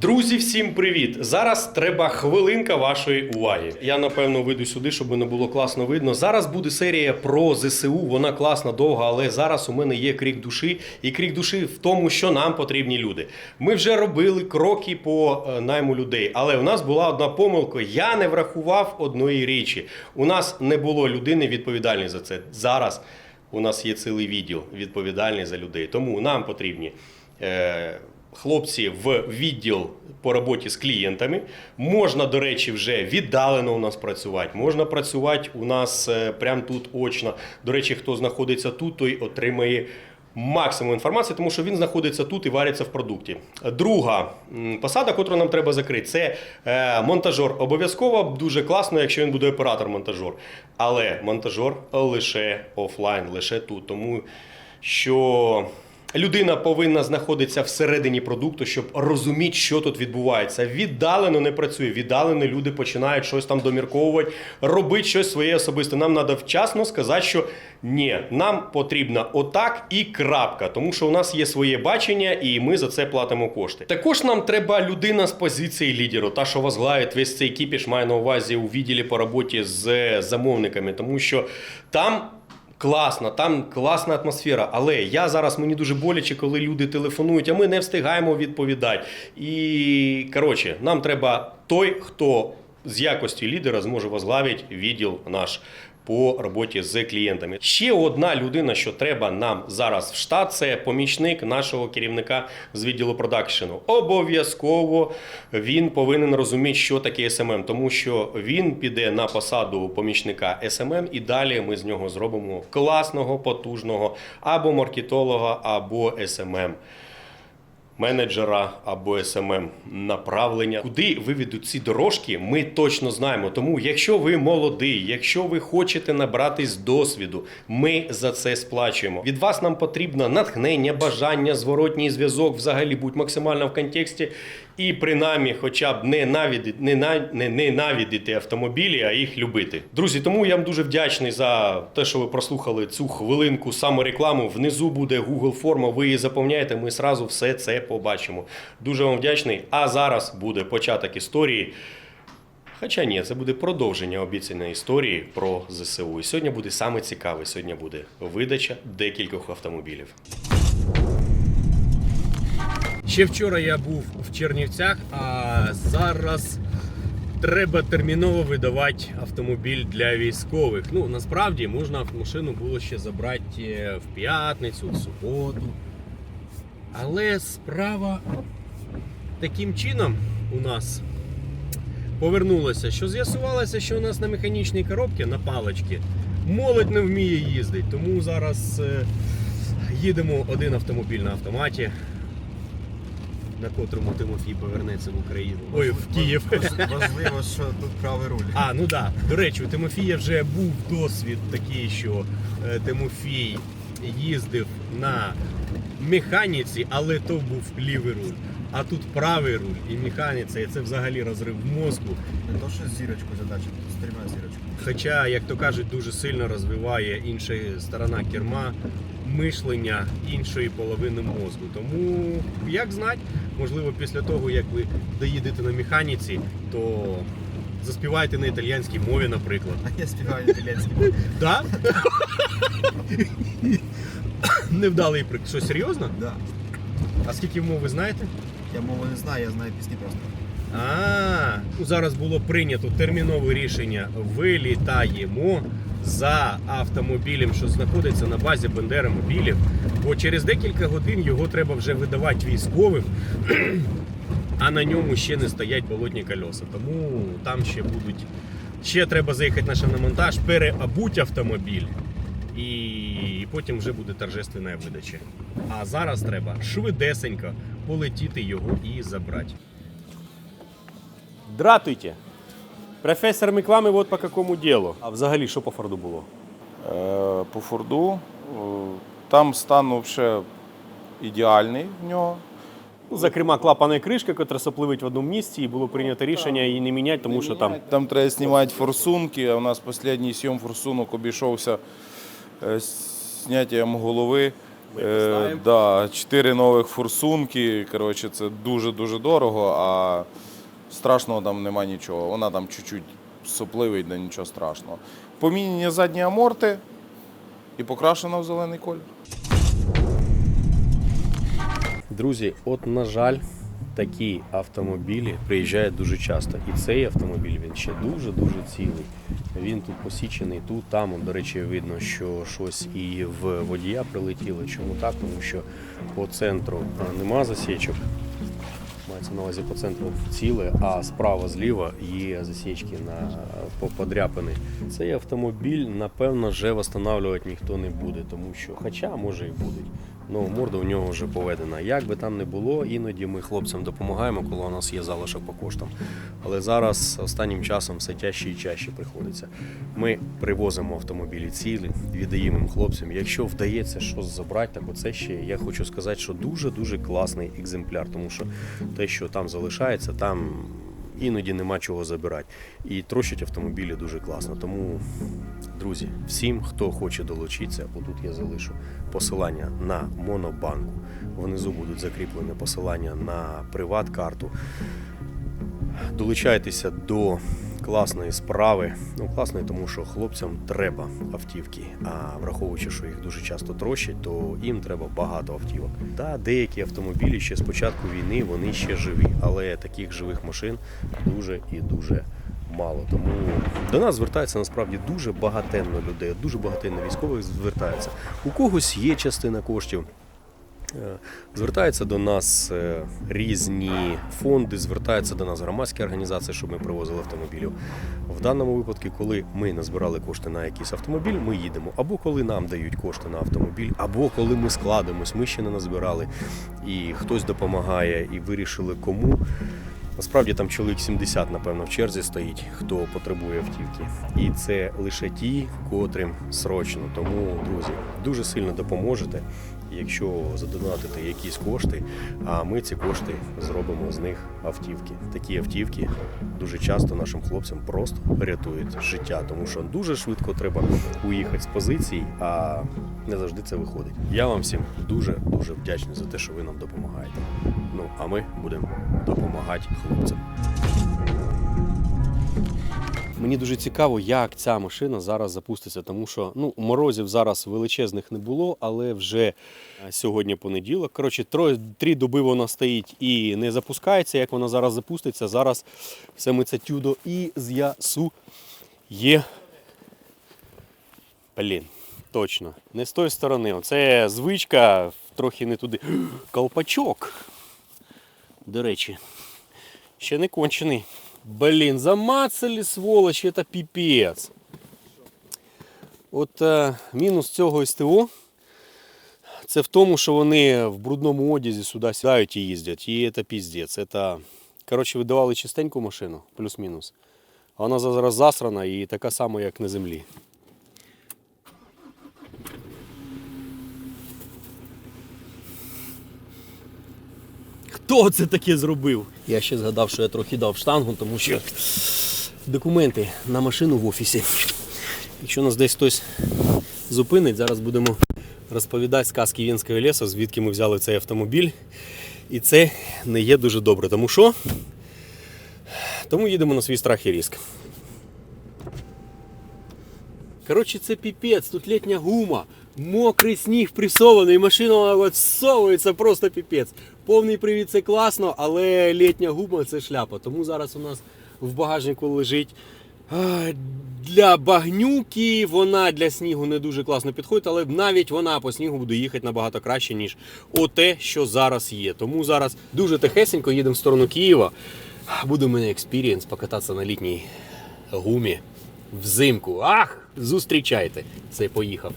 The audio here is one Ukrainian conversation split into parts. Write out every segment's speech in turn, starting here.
Друзі, всім привіт! Зараз треба хвилинка вашої уваги. Я напевно вийду сюди, щоб не було класно видно. Зараз буде серія про ЗСУ. Вона класна, довга, але зараз у мене є крик душі. І крик душі в тому, що нам потрібні люди. Ми вже робили кроки по е, найму людей, але у нас була одна помилка. Я не врахував одної річі. У нас не було людини відповідальної за це. Зараз у нас є цілий відділ відповідальний за людей. Тому нам потрібні. Е, хлопці в відділ по роботі з клієнтами. Можна, до речі, вже віддалено у нас працювати. Можна працювати у нас е, прямо тут очно. До речі, хто знаходиться тут, той отримає. Максимум інформації, тому що він знаходиться тут і вариться в продукті. Друга посада, яку нам треба закрити, це е, монтажер. Обов'язково дуже класно, якщо він буде оператор-монтажер. Але монтажер лише офлайн, лише тут. Тому що людина повинна знаходитися всередині продукту, щоб розуміти, що тут відбувається. Віддалено не працює. Віддалено люди починають щось там домірковувати, робити щось своє особисте. Нам треба вчасно сказати, що ні, нам потрібно отак і крапка, тому що у нас є своє бачення, і ми за це платимо кошти. Також нам треба людина з позиції лідеру, та що возглавить весь цей кіпіш, має на увазі у відділі по роботі з замовниками, тому що там. Класно, там класна атмосфера. Але я зараз мені дуже боляче, коли люди телефонують, а ми не встигаємо відповідати. І коротше, нам треба той, хто з якості лідера зможе возглавити відділ наш по роботі з клієнтами. Ще одна людина, що треба нам зараз в штат, це помічник нашого керівника з відділу продакшену. Обов'язково він повинен розуміти, що таке SMM, тому що він піде на посаду помічника SMM, і далі ми з нього зробимо класного, потужного або маркетолога, або SMM менеджера або СММ направлення. Куди виведуть ці дорожки, ми точно знаємо. Тому, якщо ви молодий, якщо ви хочете набратись досвіду, ми за це сплачуємо. Від вас нам потрібно натхнення, бажання, зворотній зв'язок, взагалі будь максимально в контексті. І принаймні, хоча б не навідити, не, на- не, ненавидіти автомобілі, а їх любити. Друзі, тому я вам дуже вдячний за те, що ви прослухали цю хвилинку саморекламу. Внизу буде Google форма, ви її заповняєте, ми зразу все це побачимо. Дуже вам вдячний. А зараз буде початок історії. Хоча ні, це буде продовження обіцяної історії про ЗСУ. І сьогодні буде саме цікаве. Сьогодні буде видача декількох автомобілів. Ще вчора я був в Чернівцях, а зараз треба терміново видавати автомобіль для військових. Ну, насправді можна машину було ще забрати е, в п'ятницю, в суботу. Але справа таким чином у нас повернулася, що з'ясувалося, що у нас на механічній коробці на паличці молодь не вміє їздити. Тому зараз е, їдемо один автомобіль на автоматі на котрому Тимофій повернеться в Україну. Ой, в Київ. Важливо, що тут правий руль. А, ну так. Да. До речі, у Тимофія вже був досвід такий, що е, Тимофій їздив на механіці, але то був лівий руль. А тут правий руль і механіця, і це взагалі розрив мозку. Не то, що зірочку задачу, тут з трьома зірочками. Хоча, як то кажуть, дуже сильно розвиває інша сторона керма, мишлення іншої половини мозку. Тому, як знати, можливо, після того, як ви доїдете на механіці, то заспівайте на італійській мові, наприклад. А я співаю італійський. Да? Невдалий прик. Що, серйозно? Да. А скільки мов ви знаєте? Я мову не знаю, я знаю пісні просто. А, зараз було прийнято термінове рішення. Вилітаємо за автомобілем, що знаходиться на базі Бендера мобілів. Бо через декілька годин його треба вже видавати військовим, а на ньому ще не стоять болотні кольоса. Тому там ще будуть. Ще треба заїхати на шиномонтаж, переобуть автомобіль. І потім вже буде торжественна видача. А зараз треба швидесенько полетіти його і забрати. Дратуйте. Професор Миклами, от по какому ділу. А взагалі, що по Форду було? Е, По Форду. е, Там стан взагалі ідеальний в нього. Ну, зокрема, клапана і кришка, яка сопливить в одному місці, і було прийнято рішення її не міняти, тому що там. Там треба знімати форсунки, а у нас останній сйом форсунок обійшовся е, зняттям голови Е, да, чотири нових форсунки. Коротше, це дуже-дуже дорого, а страшного там нема нічого. Вона там чуть-чуть сопливий, да нічого страшного. Помінені задні аморти і покрашена в зелений колір. Друзі, от на жаль, такі автомобілі приїжджають дуже часто. І цей автомобіль він ще дуже дуже цілий. Він тут посічений, тут, там. До речі, видно, що щось і в водія прилетіло. Чому так? Тому що по центру нема засічок. Мається на увазі по центру ціле, а справа зліва є засічки на по- подряпини. Цей автомобіль, напевно, вже встановлювати ніхто не буде, тому що, хоча може і будуть. Ну, морда у нього вже поведена. Як би там не було, іноді ми хлопцям допомагаємо, коли у нас є залишок по коштам. Але зараз останнім часом все тяжче і чаще приходиться. Ми привозимо автомобілі цілі, віддаємо їм хлопцям. Якщо вдається щось забрати, так оце ще я хочу сказати, що дуже дуже класний екземпляр, тому що те, що там залишається, там іноді нема чого забирати. І трощать автомобілі дуже класно. Тому, друзі, всім, хто хоче долучитися, отут я залишу посилання на монобанку. Внизу будуть закріплені посилання на приват-карту. Долучайтеся до класної справи. Ну, класної, тому що хлопцям треба автівки. А враховуючи, що їх дуже часто трощать, то їм треба багато автівок. Та деякі автомобілі ще з початку війни вони ще живі, але таких живих машин дуже і дуже. Мало тому до нас звертається насправді дуже багатенно людей, дуже багатенно військових звертаються. У когось є частина коштів, Звертаються до нас е, різні фонди, звертаються до нас громадські організації, щоб ми привозили автомобілів. В даному випадку, коли ми назбирали кошти на якийсь автомобіль, ми їдемо. Або коли нам дають кошти на автомобіль, або коли ми складемось, ми ще не назбирали, і хтось допомагає, і вирішили кому. Насправді там чоловік 70, напевно, в черзі стоїть, хто потребує автівки. І це лише ті, котрим срочно. Тому, друзі, дуже сильно допоможете, якщо задонатите якісь кошти, а ми ці кошти зробимо з них автівки. Такі автівки дуже часто нашим хлопцям просто рятують життя, тому що дуже швидко треба уїхати з позицій, а не завжди це виходить. Я вам всім дуже дуже вдячний за те, що ви нам допомагаєте. Ну а ми будемо допомагати хлопцям. Мені дуже цікаво, як ця машина зараз запуститься, тому що ну, морозів зараз величезних не було, але вже е, сьогодні понеділок. Коротше, три доби вона стоїть і не запускається. Як вона зараз запуститься, зараз все ми це тюдо і з'ясує. Блін, точно. Не з тої сторони. Це звичка трохи не туди. Колпачок. До речі, ще не кончений. Блін, замацали сволочі, це піпець. От е, мінус цього СТО це в тому, що вони в брудному одязі сюди сідають і їздять. І це піздець. Це, коротше, видавали чистеньку машину, плюс-мінус. Вона зараз засрана і така сама, як на землі. Хто це таке зробив? Я ще згадав, що я трохи дав штангу, тому що документи на машину в офісі. Якщо нас десь хтось зупинить, зараз будемо розповідати сказки Вінського лісу, звідки ми взяли цей автомобіль. І це не є дуже добре. Тому що? Тому їдемо на свій страх і риск. Коротше, це піпець, тут літня гума, мокрий сніг пресований, машина вона от всовується просто піпець. Повний привід це класно, але літня гума це шляпа. Тому зараз у нас в багажнику лежить для багнюки. Вона для снігу не дуже класно підходить, але навіть вона по снігу буде їхати набагато краще, ніж оте, що зараз є. Тому зараз дуже тихесенько їдемо в сторону Києва. Буде у мене експірієнс покататися на літній гумі взимку. Ах, зустрічайте! Це поїхав.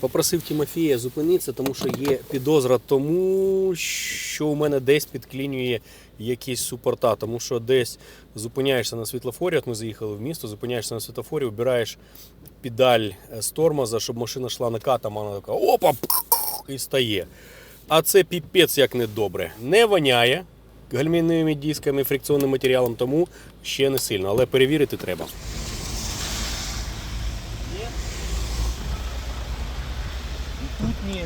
Попросив Тимофія зупинитися, тому що є підозра тому, що у мене десь підклінює якісь супорта, тому що десь зупиняєшся на світлофорі, от ми заїхали в місто, зупиняєшся на світлофорі, обираєш педаль з тормоза, щоб машина йшла накатом, а вона така опа! і стає. А це піпець як недобре. Не воняє гальмівними дисками, фрикціонним матеріалом, тому ще не сильно, але перевірити треба. Тут ні.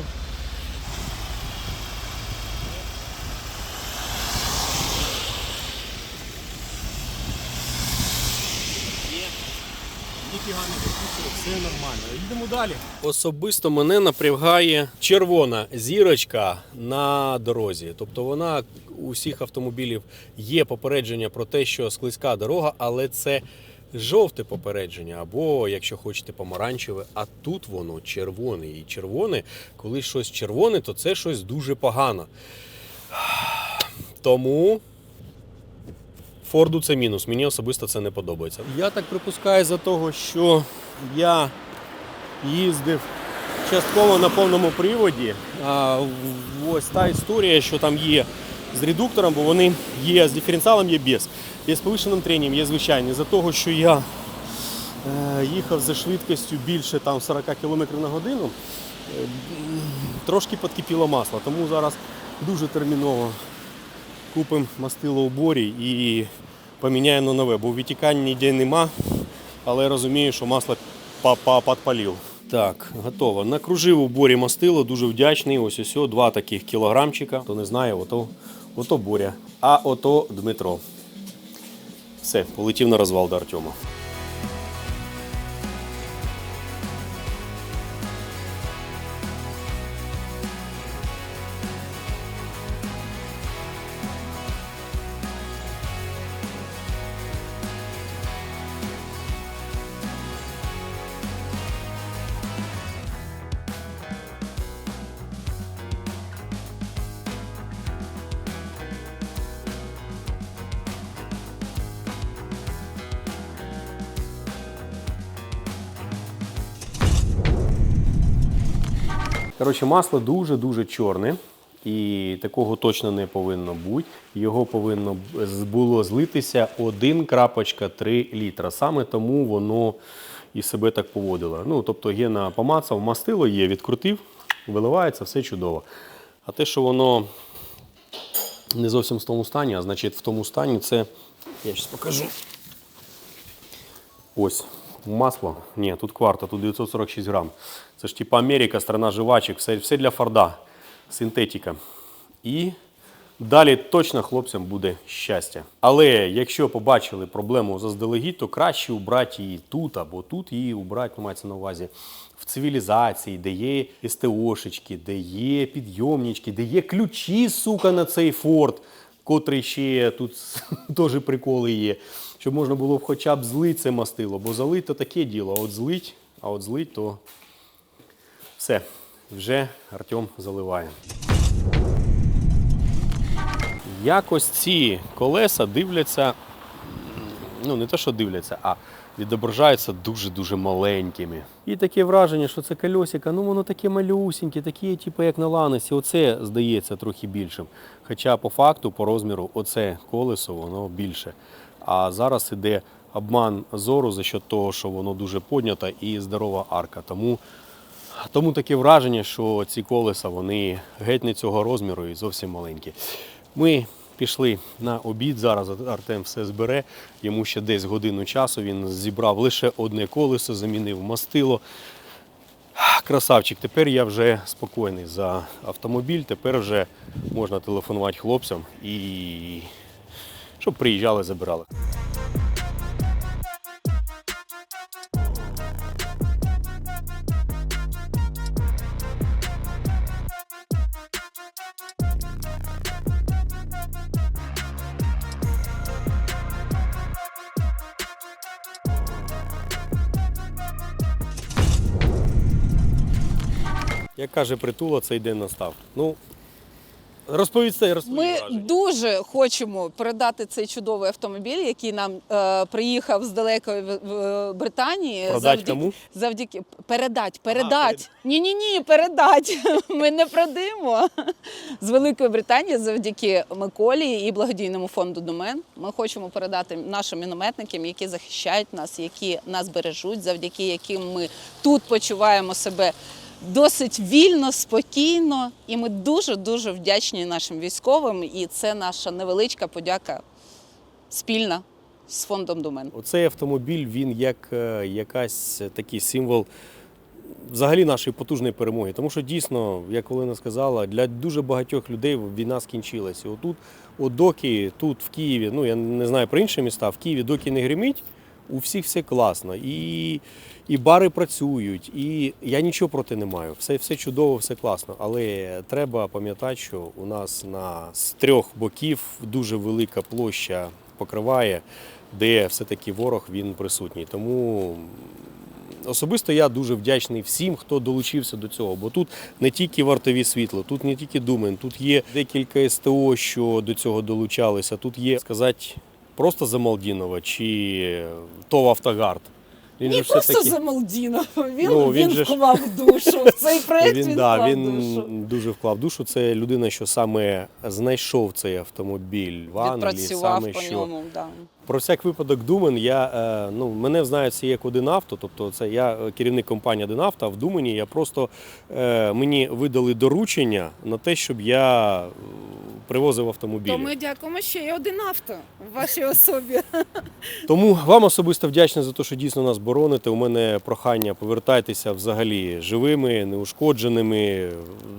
Все нормально. Йдемо далі. Особисто мене напрягає червона зірочка на дорозі. Тобто вона у всіх автомобілів є попередження про те, що склизька дорога, але це жовте попередження, або, якщо хочете, помаранчеве, а тут воно червоне. І червоне, коли щось червоне, то це щось дуже погано. Тому Форду це мінус. Мені особисто це не подобається. Я так припускаю за того, що я їздив частково на повному приводі. А ось та історія, що там є з редуктором, бо вони є з диференціалом, є без. Є з повищеним тренням, є звичайні. За того, що я е, їхав за швидкістю більше там 40 км на годину, е, трошки підкипіло масло. Тому зараз дуже терміново купимо мастило у борі і поміняємо на нове, бо витікань ніде нема, але розумію, що масло па- па- підпалив. Так, готово. Накружив у борі мастило, дуже вдячний. Ось ось два таких кілограмчика. Хто не знає, ото, ото Боря, а ото Дмитро. Все, полетів на розвал до Артема. Коротше, масло дуже-дуже чорне. І такого точно не повинно бути. Його повинно було злитися 1,3 літра. Саме тому воно і себе так поводило. Ну, тобто Гена помацав, мастило є, відкрутив, виливається, все чудово. А те, що воно не зовсім в тому стані, а значить в тому стані це, я зараз покажу. Ось масло. Ні, тут кварта, тут 946 грам. Це ж типа Америка, страна жвачок, все, все для Форда. Синтетика. І далі точно хлопцям буде щастя. Але якщо побачили проблему заздалегідь, то краще убрати її тут або тут її убрати, ну, мається на увазі. В цивілізації, де є СТОшечки, де є підйомнички, де є ключі, сука, на цей форт, котрий ще тут теж приколи є. Щоб можна було б хоча б злити це мастило, бо залить то таке діло, а от злить, а от злить, то все, вже Артем заливає. Якось ці колеса дивляться, ну не те, що дивляться, а відображаються дуже-дуже маленькими. І таке враження, що це кольосика, ну воно таке малюсіньке, таке, типу, як на ланесі. Оце здається трохи більшим. Хоча по факту, по розміру, оце колесо воно більше. А зараз іде обман зору за счет того, що воно дуже поднята і здорова арка. Тому тому таке враження, що ці колеса вони геть не цього розміру і зовсім маленькі. Ми пішли на обід. Зараз Артем все збере. Йому ще десь годину часу. Він зібрав лише одне колесо, замінив мастило. Красавчик, тепер я вже спокійний за автомобіль. Тепер вже можна телефонувати хлопцям і щоб приїжджали, забирали. Як каже притула, цей день настав. Ну, Розповісти, розповісти. Ми дуже хочемо передати цей чудовий автомобіль, який нам е, приїхав з далекої в- Британії. Продать кому? Завдяки передать, передать. Ні, ні, ні, передать. Ми не продаємо. З Великої Британії завдяки Миколі і благодійному фонду Домен. Ми хочемо передати нашим мінометникам, які захищають нас, які нас бережуть, завдяки яким ми тут почуваємо себе досить вільно, спокійно. І ми дуже дуже вдячні нашим військовим. І це наша невеличка подяка спільна з фондом Домен. Оцей автомобіль він як е, якась такий символ взагалі нашої потужної перемоги. Тому що дійсно, як Олена сказала, для дуже багатьох людей війна скінчилася. Отут, от доки тут в Києві, ну я не знаю про інші міста, в Києві доки не гримить, у всіх все класно. І, і бари працюють, і я нічого проти не маю. Все, все чудово, все класно. Але треба пам'ятати, що у нас на з трьох боків дуже велика площа покриває, де все-таки ворог він присутній. Тому Особисто я дуже вдячний всім, хто долучився до цього, бо тут не тільки вартові світло, тут не тільки Думен, тут є декілька СТО, що до цього долучалися. Тут є сказати просто Замалдінова чи ТОВ Автогард. Він Не просто все-таки- Замалдінов. Він, Ну, він, він же вклав душу в цей проєкт Він, він, да, вклав він душу. дуже вклав душу. Це людина, що саме знайшов цей автомобіль в Англії, Відпрацював саме по що ньому. Да. Про всяк випадок Думен, я е, ну мене знають всі як один авто. Тобто, це я е, керівник компанії один авто. А в Думені я просто е, мені видали доручення на те, щоб я привозив автомобілі. То ми дякуємо ще й один авто в вашій особі. Тому вам особисто вдячний за те, що дійсно нас бороните. У мене прохання повертайтеся взагалі живими, неушкодженими,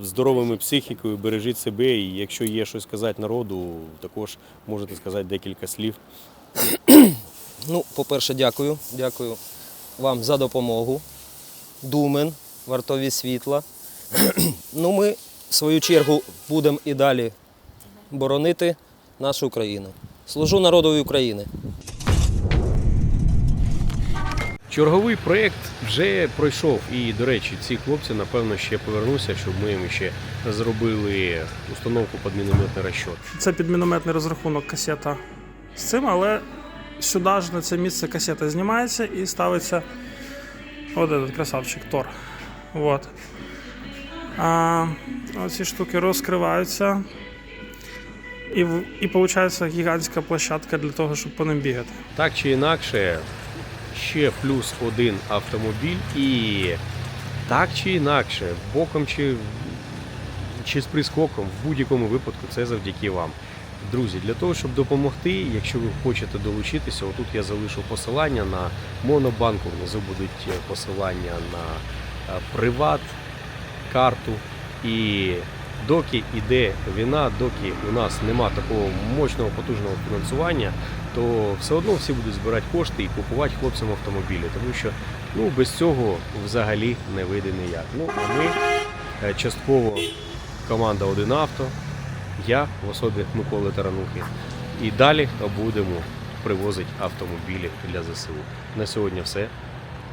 здоровими психікою, бережіть себе. І якщо є щось сказати народу, також можете сказати декілька слів. Ну, по-перше, дякую. Дякую вам за допомогу. Думен, вартові світла. ну, ми, в свою чергу, будемо і далі боронити нашу Україну. Служу народові України. Черговий проєкт вже пройшов. І, до речі, ці хлопці, напевно, ще повернуться, щоб ми їм ще зробили установку під мінометний розчот. Це під мінометний розрахунок касета з цим, але сюди ж на це місце касета знімається і ставиться от этот красавчик Тор. Вот. А оці штуки розкриваються. І, і виходить гігантська площадка для того, щоб по ним бігати. Так чи інакше, ще плюс один автомобіль, і так чи інакше, боком чи, чи з прискоком, в будь-якому випадку це завдяки вам. Друзі, для того, щоб допомогти, якщо ви хочете долучитися, отут я залишу посилання на Монобанку, внизу будуть е, посилання на е, приват, карту. І доки йде війна, доки у нас нема такого мощного потужного фінансування, то все одно всі будуть збирати кошти і купувати хлопцям автомобілі, тому що ну, без цього взагалі не вийде ніяк. Ну, а ми е, частково команда «Один авто, я в особі Миколи Таранухи. І далі будемо привозити автомобілі для ЗСУ. На сьогодні все.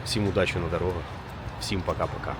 Всім удачі на дорогах. Всім пока-пока.